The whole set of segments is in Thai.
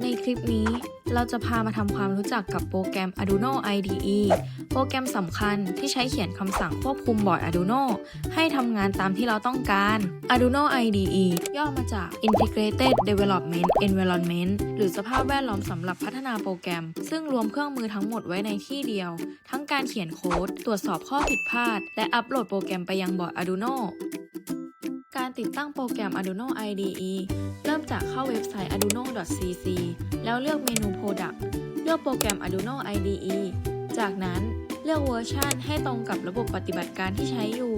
ในคลิปนี้เราจะพามาทำความรู้จักกับโปรแกรม Arduino IDE โปรแกรมสำคัญที่ใช้เขียนคำสั่งควบคุมบอร์ด Arduino ให้ทำงานตามที่เราต้องการ Arduino IDE ย่อมาจาก Integrated Development Environment หรือสภาพแวดล้อมสำหรับพัฒนาโปรแกรม ซึ่งรวมเครื่องมือทั้งหมดไว้ในที่เดียว ทั้งการเขียนโค้ด ตรวจสอบข้อผิดพลาด และอัปโหลดโปรแกรมไปยังบอร์ด Arduino การติดตั้งโปรแกรม Arduino IDE เริ่มจากเข้าเว็บไซต์ arduino.cc แล้วเลือกเมนู Product เลือกโปรแกรม Arduino IDE จากนั้นเลือกเวอร์ชันให้ตรงกับระบบปฏิบัติการที่ใช้อยู่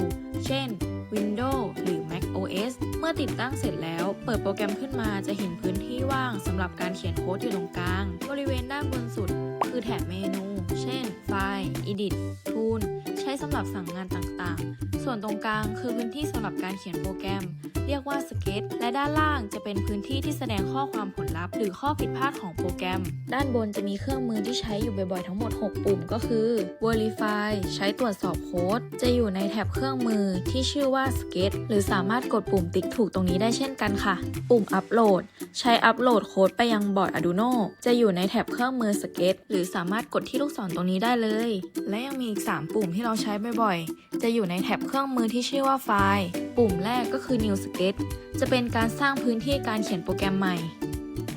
เช่น Windows หรือ Mac OS เมื่อติดตั้งเสร็จแล้ว เปิดโปรแกรมขึ้นมาจะเห็นพื้นที่ว่างสำหรับการเขียนโค้ดอยู่ตรงกลาง บริเวณด้านบนสุด คือแถบเมนู เช่นไฟล์ Edit Tool ช้สำหรับสั่งงานต่างๆ ส่วนตรงกลางคือพื้นที่สำหรับการเขียนโปรแกรม เรียกว่าสเก็ต และด้านล่างจะเป็นพื้นที่ที่แสดงข้อความผลลัพธ์ หรือข้อผิดพลาดของโปรแกรม ด้านบนจะมีเครื่องมือที่ใช้อยู่บ่อยๆ ทั้งหมด 6 ปุ่มก็คือ Verify ใช้ตรวจสอบโค้ด จะอยู่ในแถบเครื่องมือที่ชื่อว่า Sketch หรือสามารถกดปุ่มติ๊กถูกตรงนี้ได้เช่นกันค่ะ ปุ่ม Upload ใช้อัปโหลดโค้ดไปยังบอร์ด Arduino จะอยู่ในแถบเครื่องมือ Sketch หรือสามารถกดที่ลูกศรตรงนี้ได้เลย และยังมีอีก 3 ปุ่มที่เราใช้บ่อยๆ จะอยู่ในแถบเครื่องมือที่ชื่อว่าไฟล์ ปุ่มแรกก็คือ New Sketch จะเป็นการสร้างพื้นที่การเขียนโปรแกรมใหม่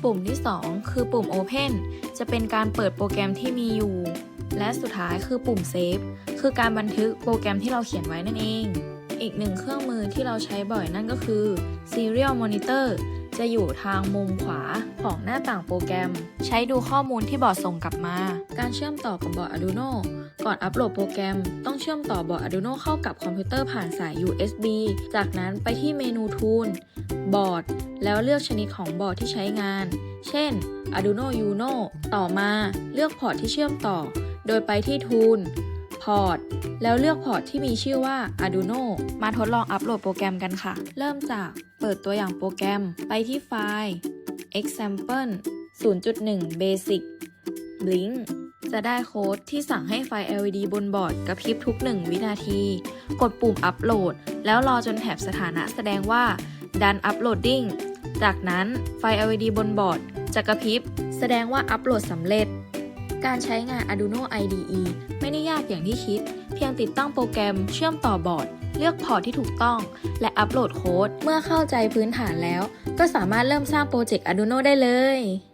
ปุ่มที่ 2 คือปุ่ม Open จะเป็นการเปิดโปรแกรมที่มีอยู่ และสุดท้ายคือปุ่ม Save คือการบันทึกโปรแกรมที่เราเขียนไว้นั่นเอง อีกหนึ่งเครื่องมือที่เราใช้บ่อยนั่นก็คือ Serial Monitor จะอยู่ทางมุมขวาของหน้าต่างโปรแกรม ใช้ดูข้อมูลที่บอร์ดส่งกลับมา การเชื่อมต่อกับบอร์ด Arduino ก่อนอัปโหลดโปรแกรม ต้องเชื่อมต่อบอร์ด Arduino เข้ากับคอมพิวเตอร์ผ่านสาย USB จากนั้นไปที่เมนู Tool บอร์ด แล้วเลือกชนิดของบอร์ดที่ใช้งาน เช่น Arduino Uno ต่อมาเลือกพอร์ตที่เชื่อมต่อ โดยไปที่ Tool พอร์ต แล้วเลือกพอร์ตที่มีชื่อว่า Arduino มาทดลองอัปโหลดโปรแกรมกันค่ะ เริ่มจากเปิดตัวอย่างโปรแกรมไปที่ไฟล์ example 0.1 basic blink จะได้โค้ดที่สั่งให้ไฟ LED บนบอร์ดกระพริบทุก 1 วินาที กดปุ่มอัปโหลด แล้วรอจนแถบสถานะแสดงว่า done uploading จากนั้นไฟ LED บนบอร์ดจะกระพริบ แสดงว่าอัปโหลดสำเร็จ การใช้งาน Arduino IDE ไม่ได้ยากอย่างที่คิด เพียงติดตั้งโปรแกรมเชื่อมต่อบอร์ด เลือกพอร์ตที่ถูกต้อง และอัปโหลดโค้ด เมื่อเข้าใจพื้นฐานแล้ว ก็สามารถเริ่มสร้างโปรเจกต์ Arduino ได้เลย